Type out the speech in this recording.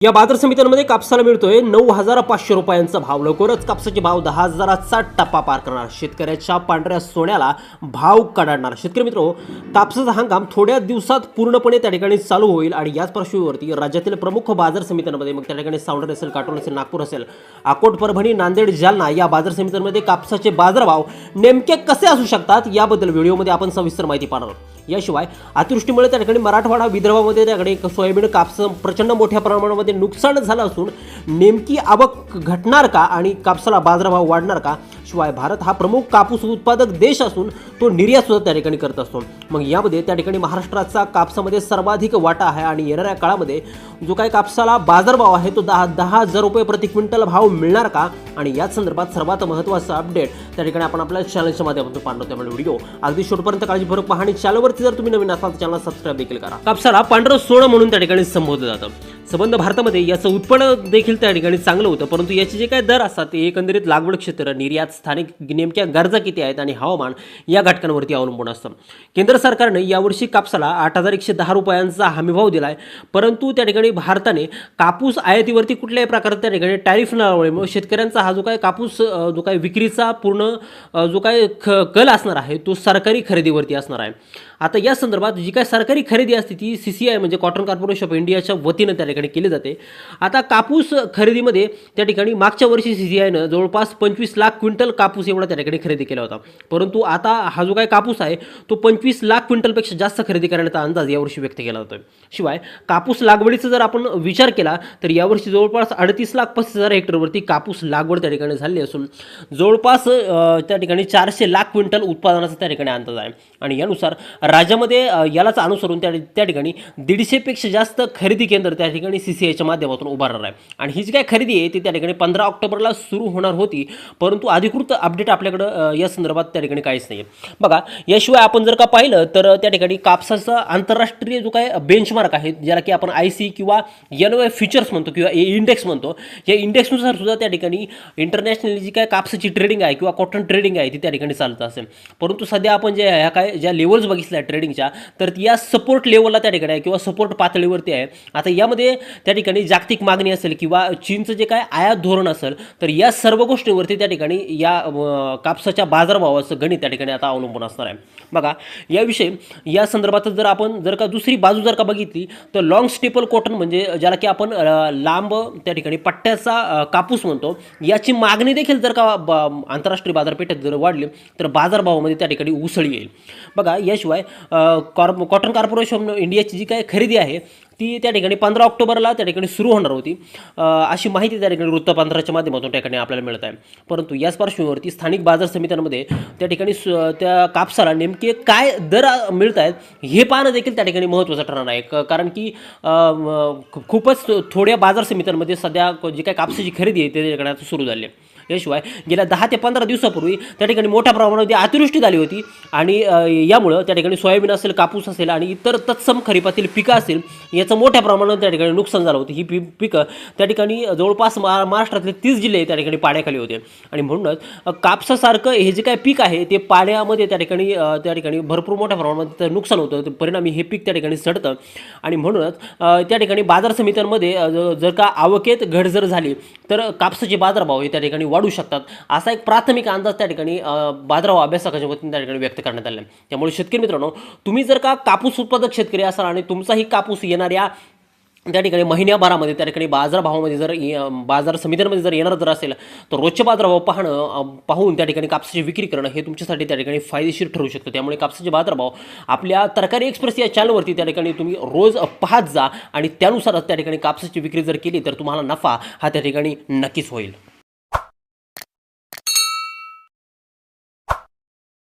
या बाजार समित्यांमध्ये कापसाला मिळतोय नऊ हजार पाचशे रुपयांचा भाव. लवकरच कापसाचे भाव दहा हजाराचा टप्पा पार करणार. शेतकऱ्याच्या पांढऱ्या सोन्याला भाव कडाडणार. शेतकरी मित्र कापसाचा हंगाम थोड्या दिवसात पूर्णपणे त्या ठिकाणी चालू होईल आणि याच पार्श्वभूमीवरती राज्यातील प्रमुख बाजार समित्यांमध्ये मग त्या ठिकाणी सावंडर असेल काटोल असेल नागपूर असेल अकोट परभणी नांदेड जालना या बाजार समित्यांमध्ये कापसाचे बाजारभाव नेमके कसे असू शकतात याबद्दल व्हिडिओमध्ये आपण सविस्तर माहिती पाहणार याशिवाय अतिवृष्टीमुळे त्या ठिकाणी मराठवाडा विदर्भामध्ये त्याकडे सोयाबीन कापस प्रचंड मोठ्या प्रमाणामध्ये नुकसान झालं असून नेमकी आवक घटणार का आणि कापसाला बाजारभाव वाढणार का? शिवाय भारत हा प्रमुख कापूस उत्पादक देश असून तो निर्यात सुद्धा त्या ठिकाणी करत असतो. मग यामध्ये त्या ठिकाणी महाराष्ट्राचा कापसामध्ये सर्वाधिक वाटा आहे आणि येणाऱ्या काळामध्ये जो काही कापसाला बाजारभाव आहे तो दहा दहा हजार रुपये प्रति क्विंटल भाव मिळणार का? आणि याच संदर्भात सर्वात महत्त्वाचा अपडेट त्या ठिकाणी आपण आपल्या चॅनलच्या माध्यमातून पाहणार त्यामुळे व्हिडिओ अगदी शेवटपर्यंत काळजीपूर्वक पहा आणि चॅनलवरती जर तुम्ही नवीन असाल तर चॅनल सबस्क्राईब देखील करा. कापसाला पांढरं सोनं म्हणून त्या ठिकाणी संबोधलं जातं. संबंध भारतामध्ये याचं उत्पन्न देखील त्या ठिकाणी चांगलं होतं परंतु याचे जे काय दर असतात ते एकंदरीत लागवड क्षेत्र निर्यात स्थानिक नेमक्या गरजा किती आहेत आणि हवामान या घटकांवरती अवलंबून असतं. केंद्र सरकारने यावर्षी कापसाला आठ हजार एकशे दहा रुपयांचा हमीभाव दिला आहे परंतु त्या ठिकाणी भारताने कापूस आयातीवरती कुठल्याही प्रकारचा त्या ठिकाणी टॅरिफ न लावल्यामुळे शेतकऱ्यांचा हा जो काय कापूस जो काय विक्रीचा पूर्ण जो काय ख कल असणार आहे तो सरकारी खरेदीवरती असणार आहे. आता या संदर्भात जी काय सरकारी खरेदी असते ती सी सी आय म्हणजे कॉटन कॉर्पोरेशन ऑफ इंडियाच्या वतीनं त्या ठिकाणी ठिकाणी केली जाते. आता कापूस खरेदीमध्ये त्या ठिकाणी मागच्या वर्षी सी सी आयनं जवळपास पंचवीस लाख क्विंटल कापूस एवढा त्या ठिकाणी खरेदी केला होता. परंतु आता हा जो काय कापूस आहे तो पंचवीस लाख क्विंटलपेक्षा जास्त खरेदी करण्याचा अंदाज यावर्षी व्यक्त केला जातो शिवाय कापूस लागवडीचा जर आपण विचार केला तर यावर्षी जवळपास अडतीस लाख पस्तीस हजार हेक्टरवरती कापूस लागवड त्या ठिकाणी झाली असून जवळपास त्या ठिकाणी चारशे लाख क्विंटल उत्पादनाचा त्या ठिकाणी अंदाज आहे. आणि यानुसार राज्यामध्ये यालाच अनुसरून त्या त्या ठिकाणी दीडशेपेक्षा जास्त खरेदी केंद्र त्या ठिकाणी सी सी आयच्या माध्यमातून उभारणार आहे. आणि ही जी काय खरेदी आहे ती त्या ठिकाणी पंधरा ऑक्टोबरला सुरू होणार होती. परंतु अधिकृत अपडेट आपल्याकडं या संदर्भात त्या ठिकाणी काहीच नाही आहे बघा याशिवाय आपण जर का पाहिलं तर त्या ठिकाणी कापसाचा आंतरराष्ट्रीय जो काय बेंचमार्क आहे ज्याला की आपण आय सी किंवा एन ओ फ्युचर्स म्हणतो किंवा ए इंडेक्स म्हणतो या इंडेक्सनुसार सुद्धा त्या ठिकाणी इंटरनॅशनल जी काय कापसाची ट्रेडिंग आहे किंवा कॉटन ट्रेडिंग आहे ती त्या ठिकाणी चालत असेल. परंतु सध्या आपण जे ह्या काय ज्या लेवल्स बघितल्या ट्रेडिंगच्या तर या सपोर्ट लेवलला त्या ठिकाणी आहे किंवा सपोर्ट पातळीवरती आहे. आता यामध्ये त्या ठिकाणी जागतिक मागणी असेल किंवा चीनचं जे काय आयात धोरण असेल तर या सर्व गोष्टींवरती त्या ठिकाणी या कापसाच्या बाजारभावाचं गणित त्या ठिकाणी आता अवलंबून असणार आहे. बघा याविषयी या संदर्भात जर आपण जर का दुसरी बाजू जर का बघितली तर लॉंग स्टेपल कॉटन म्हणजे ज्याला की आपण लांब त्या ठिकाणी पट्ट्याचा कापूस म्हणतो याची मागणी देखील जर का आंतरराष्ट्रीय बाजारपेठेत जर वाढली तर बाजारभावामध्ये त्या ठिकाणी उसळी येईल. बघा याशिवाय अं, कॉर्प कॉटन कॉर्पोरेशन ऑफ इंडियाची जी काय खरेदी आहे ती त्या ठिकाणी पंधरा ऑक्टोबरला त्या ठिकाणी सुरू होणार होती. अशी माहिती त्या ठिकाणी वृत्तपत्राच्या माध्यमातून त्या ठिकाणी आपल्याला मिळत आहे. परंतु याच पार्श्वभूमीवरती स्थानिक बाजार समित्यांमध्ये त्या ठिकाणी सु- त्या कापसाला नेमके काय दर मिळत आहेत हे पाहणं देखील त्या ठिकाणी महत्त्वाचं ठरणार आहे. क- कारण की खूपच थोड्या बाजार समित्यांमध्ये सध्या जी काय कापसाची खरेदी आहे ते त्या ठिकाणी सुरू झाली आहे. याशिवाय गेल्या दहा ते पंधरा दिवसापूर्वी त्या ठिकाणी मोठ्या प्रमाणामध्ये अतिवृष्टी झाली होती. आणि यामुळं त्या ठिकाणी सोयाबीन असेल कापूस असेल आणि इतर तत्सम खरीपातील पिकं असेल याचं मोठ्या प्रमाणात त्या ठिकाणी नुकसान झालं होतं. ही पी पिकं त्या ठिकाणी जवळपास महा महाराष्ट्रातले तीस जिल्हे त्या ठिकाणी पाण्याखाली होते. आणि म्हणूनच कापसासारखं हे जे काय पीक आहे ते पाण्यामध्ये त्या ठिकाणी त्या ठिकाणी भरपूर मोठ्या प्रमाणात त्याचं नुकसान होतं. परिणामी हे पीक त्या ठिकाणी सडतं. आणि म्हणूनच त्या ठिकाणी बाजार समित्यांमध्ये जर का आवकेत घट जर झाली तर कापसाचे बाजारभाव हे त्या ठिकाणी वाढ वाढू शकतात. असा एक प्राथमिक अंदाज त्या ठिकाणी बाजाराव अभ्यासकाच्या वतीने त्या ठिकाणी व्यक्त करण्यात आला आहे. त्यामुळे शेतकरी मित्रांनो तुम्ही जर का कापूस उत्पादक शेतकरी असाल आणि तुमचाही कापूस येणाऱ्या त्या ठिकाणी महिन्याभरामध्ये त्या ठिकाणी बाजारभावामध्ये जर बाजार समित्यांमध्ये जर येणार जर असेल तर रोजचे बाजारभाव पाहणं पाहून त्या ठिकाणी कापसाची विक्री करणं हे तुमच्यासाठी त्या ठिकाणी फायदेशीर ठरू शकतं. त्यामुळे कापसाचे बाजारभाव आपल्या तरकारी एक्सप्रेस या चॅनलवरती त्या ठिकाणी तुम्ही रोज पाहत जा आणि त्यानुसारच त्या ठिकाणी कापसाची विक्री जर केली तर तुम्हाला नफा हा त्या ठिकाणी नक्कीच होईल.